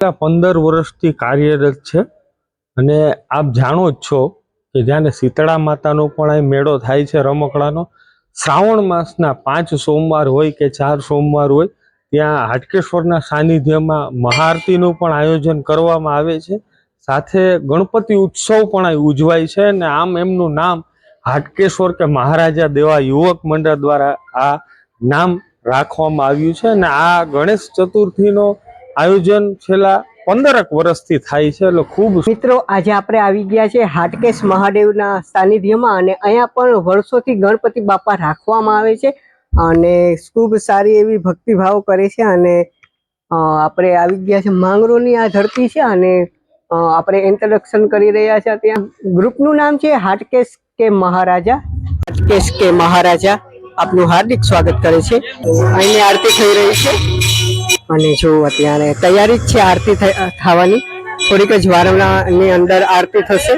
છેલ્લા પંદર વર્ષથી કાર્યરત છે. અને આપ જાણો જ છો કે જ્યાં શીતળા માતાનો પણ અહીં મેળો થાય છે રમકડાનો. શ્રાવણ માસના પાંચ સોમવાર હોય કે ચાર સોમવાર હોય, ત્યાં હાટકેશ્વરના સાનિધ્યમાં મહાઆરતીનું પણ આયોજન કરવામાં આવે છે. સાથે ગણપતિ ઉત્સવ પણ અહીં ઉજવાય છે અને આમ એમનું નામ હાટકેશ્વર કે મહારાજા દેવા યુવક મંડળ દ્વારા આ નામ રાખવામાં આવ્યું છે. અને આ ગણેશ ચતુર્થીનો આયોજન છેલ્લા પંદરક વર્ષથી થાય છે, એટલે ખૂબ મિત્રો, આજે આપણે આવી ગયા છે હાટકેશ મહાદેવના સાનિધ્યમાં અને અહીંયા પણ વર્ષોથી ગણપતિ બાપા રાખવામાં આવે છે અને ખૂબ સારી એવી ભક્તિભાવ કરે છે અને આપણે આવી ગયા છે માંગરોની આ ધરતી છે અને આપણે ઇન્ટ્રોડક્શન કરી રહ્યા છે ત્યાં. ગ્રુપનું નામ છે હાટકેશ કે મહારાજા. હાટકેશ કે મહારાજા. આપનું હાર્દિક સ્વાગત કરે છે. અહીંની આરતી થઈ રહી છે. અને જો અત્યારે તૈયારી જ છે આરતી થવાની. થોડીક જ વારની અંદર આરતી થશે.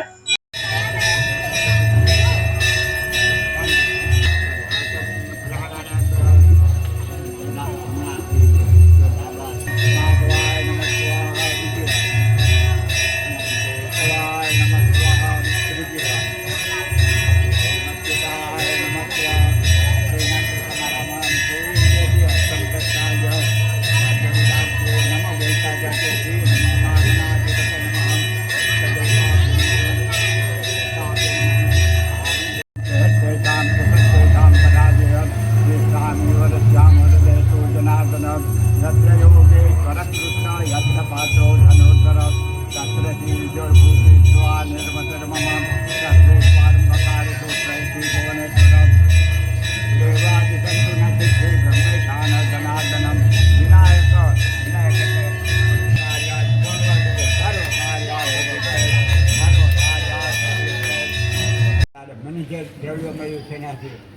મનુષ્ય દ્રવ્યમય સેનાથી અન્યોપચારે તદ્દને સાયં કાલે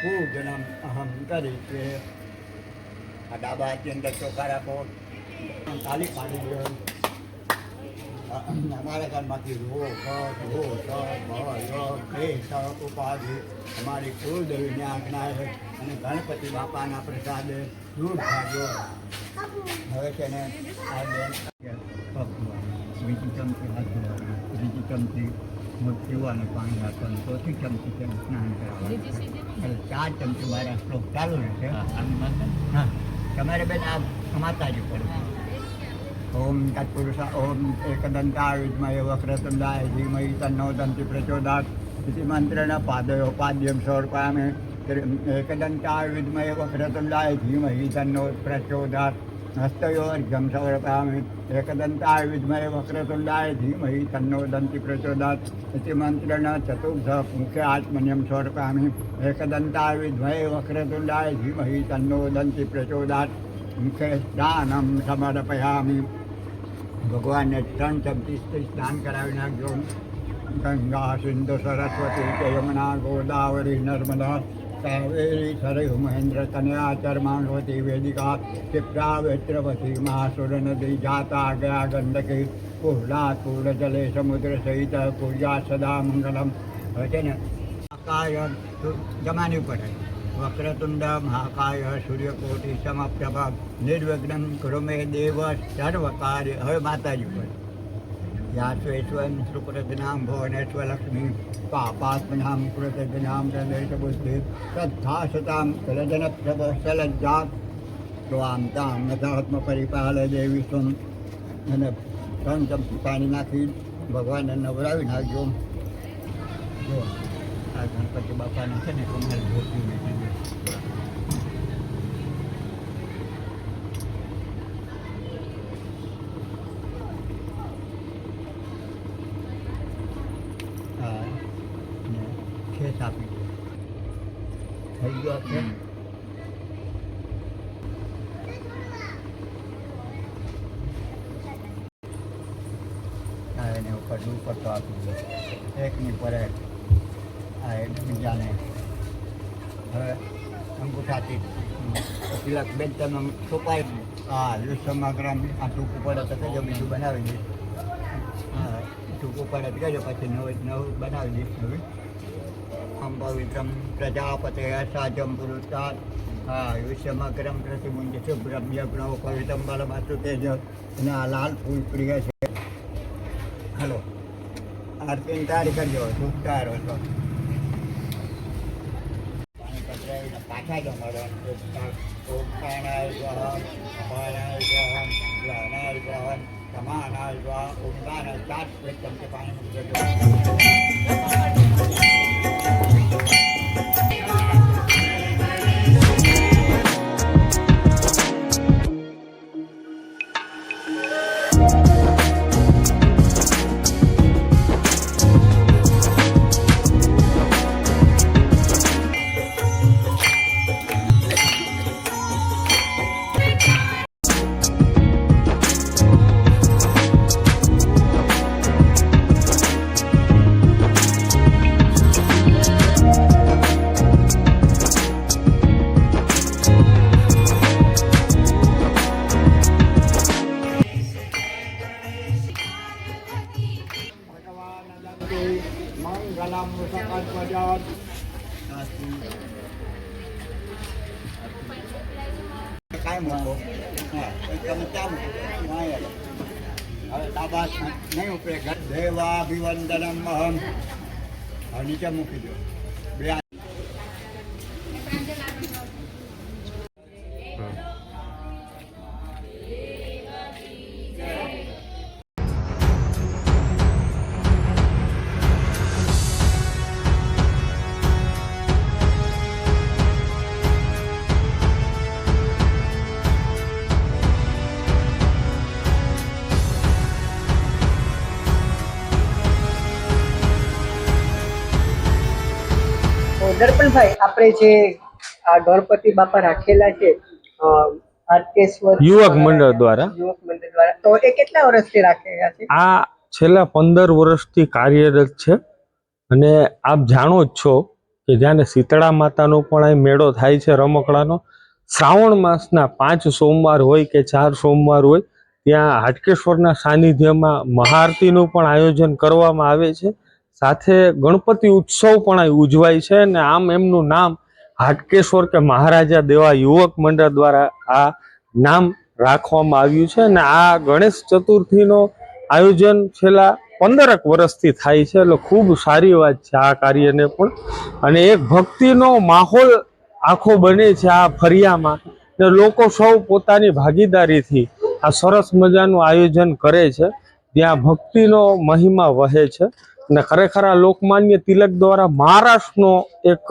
પૂજનમ અહમ કરી કે આ ડાબા હાથની અંદર ચોખા રાખો પાડી દો અમારા ઘરમાંથી રો સ રો સ ભ ય કે સ ઉપાધિ અમારી કુળદેવીની આજ્ઞા છે અને ગણપતિ બાપાના પ્રસાદે દૂર ભાગ્યો હવે છે ને આ બેન બીજી ચમચી હાથ બીજી ચમચી પીવાનું પાણી નાખવાનું. ચોથી ચમચી તેમ સ્નાન કરાવવાનું ચાર ચમચી મારે શ્લોક ચાલુ રહેશે. હા તમારે બેન આ સમાતા જ પડે. ઓમ તત્પુરુષા ઓમ એકદંતાયુજમય વક્રતંદાય ધીમય તન્નોદંતિ પ્રચોદાત. इति મંત્રેણ પાદયો પાદ્યમ સર્પામે એકદંતાયુજમય વક્રતંદાય ધીમહી તન્નો પ્રચોદાત प्रचोदयात् हस्तयोर्घ्यं समर्पयामि एकदन्ताय विद्महे वक्रतुण्डाय धीमहि तन्नो दन्ति प्रचोदयात् इति मन्त्रेण चतुर्थ मुखे आत्मन्यं समर्पयामि एकदन्ताय विद्महे वक्रतुण्डाय धीमहि तन्नो दन्ति प्रचोदयात् मुखे સ્નાનમ સમર્પયામિ ભગવાનને ત્રણ ચમચી સ્ત્રી સ્નાન કરાવી નાખજો ગંગા સિંધુ સરસ્વતી કે યમુના ગોદાવરી નર્મદા કાવેરી સરયુ મહેન્દ્ર કન્યા ચર્માંગવતી વેદિકા ક્ષિપ્રા વેત્રવતી મહાસુર નદી જાતા ગયા ગંદકી. કુહલા કુળ જલે સમુદ્ર સહિત પૂજા સદા મંગલમ. છે ને, મહાકાય જમાની પડે વક્રતુંડ મહાકાય સૂર્યકોટી સમપ્રભ નિર્વિઘ્ન કુરુમે દેવ સર્વ કાર્ય હવે માતાજી પર યાશ્વેશ્વન સુકૃતનામ ભુવનેશ્વર, લક્ષ્મી પાપાત્મનામ કૃતજનામ પ્રદેશ બુદ્ધિ, શ્રદ્ધા, સતામ કલજન પ્રભ સલજ્જાત ત્વામ તામ નથાત્મ પરિપાલ, દેવી, સુમ, અને ત્રણ પાણી નાખી ભગવાનને નવરાવી નાખજો આ ગણપતિ બાપાને છે ને કમર ધોતી નાખી હા ને ખેસ આપી દો થઈ ગયો છે. એને ઉપર તો આપી દો. એકની પર. એક આ બીજાને હવે અંગૂઠાથી બે બેન તમે છુપાઈ હા વિશ્વમાં ગ્રામ આ ટૂંકું પડે તો કહેજો બીજું બનાવી દઈશ હા, ટૂંકું પડે તો કહેજો પછી નવું નવું બનાવી દઈશ હવે. સંભવિતમ પ્રજાપતે સાજમ પુરુષાત આયુષ્યમગ્રમ પ્રતિમુંજ શુભ્રમ યજ્ઞો કવિતમ બલમસ્તુ તેજ અને આ લાલ ફૂલ પ્રિય છે હલો આરતી તારી કરજો શુભકાર હતો પાછા જ મળવાનું સમાન ચાર પ્લેટ ચમચે પાણી મૂકો તમે ત્યાં હવે તાબા નહીં ઉપરે દેવા અભિવંદનમ અહમ નીચે મૂકી દો દર્પણભાઈ આપણે જે આ ગણપતિ બાપા રાખેલા છે હાટકેશ્વર યુવક મંડળ દ્વારા. યુવક મંડળ દ્વારા. તો એ કેટલા વર્ષથી રાખેલા છે? આ છેલ્લા પંદર વર્ષથી કાર્યરત છે. અને આપ જાણો જ છો કે જ્યાં શીતળા માતાનો પણ અહીં મેળો થાય છે રમકડાનો શ્રાવણ માસના પાંચ સોમવાર હોય કે ચાર સોમવાર હોય ત્યાં હાટકેશ્વરના સાનિધ્યમાં મહાઆરતીનું પણ આયોજન કરવામાં આવે છે. સાથે ગણપતિ ઉત્સવ પણ ઉજવાય છે અને આમ એમનું નામ હાટકેશ્વર કે મહારાજા દેવા યુવક મંડળ દ્વારા આ નામ રાખવામાં આવ્યું છે અને આ ગણેશ ચતુર્થીનો આયોજન છેલ્લા પંદરક વર્ષથી થાય છે, એટલે ખૂબ સારી વાત છે આ કાર્યને પણ. અને એક ભક્તિનો માહોલ આખો બને છે આ ફરિયામાં. ને લોકો સૌ પોતાની ભાગીદારીથી આ સરસ મજાનું આયોજન કરે છે. ત્યાં ભક્તિનો મહિમા વહે છે. અને ખરેખર આ લોકમાન્ય તિલક દ્વારા મહારાષ્ટ્રનો એક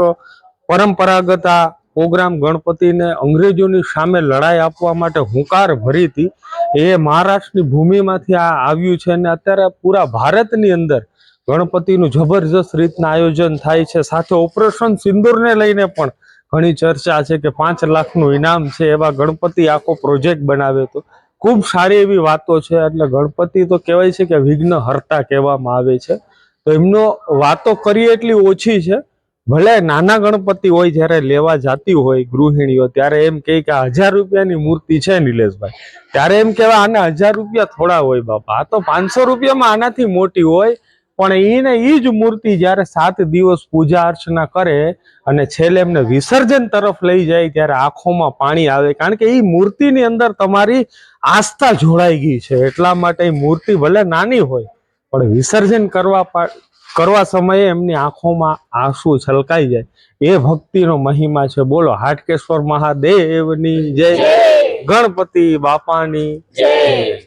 પરંપરાગત આ પ્રોગ્રામ ગણપતિને અંગ્રેજોની સામે લડાઈ આપવા માટે હુંકાર ભરી હતી. એ મહારાષ્ટ્રની ભૂમિમાંથી આ આવ્યું છે અને અત્યારે પૂરા ભારતની અંદર ગણપતિનું જબરજસ્ત રીતના આયોજન થાય છે. સાથે ઓપરેશન સિંદૂરને લઈને પણ ઘણી ચર્ચા છે કે પાંચ લાખનું ઇનામ છે એવા ગણપતિ આખો પ્રોજેક્ટ બનાવ્યો હતો ખૂબ સારી એવી વાતો છે. એટલે ગણપતિ તો કહેવાય છે કે વિઘ્ન હર્તા કહેવામાં આવે છે. તો એમનો વાતો કરીએ એટલી ઓછી છે. ભલે નાના ગણપતિ હોય જ્યારે લેવા જાતી હોય ગૃહિણીઓ, ત્યારે એમ કહે કે હજાર રૂપિયાની મૂર્તિ છે નિલેશભાઈ. ત્યારે એમ કહેવાય, આના હજાર રૂપિયા થોડા હોય બાપા. આ તો પાંચસો રૂપિયામાં આનાથી મોટી હોય. પણ એને એ જ મૂર્તિ જ્યારે સાત દિવસ પૂજા અર્ચના કરે અને છેલ્લે એમને વિસર્જન તરફ લઈ જાય ત્યારે આંખોમાં પાણી આવે. કારણ કે એ મૂર્તિની અંદર તમારી આસ્થા જોડાઈ ગઈ છે. એટલા માટે એ મૂર્તિ ભલે નાની હોય પણ વિસર્જન કરવા કરવા સમયે એમની આંખોમાં આંસુ છલકાઈ જાય. એ ભક્તિનો મહિમા છે. બોલો હાટકેશ્વર મહાદેવની જય. ગણપતિ બાપાની જય.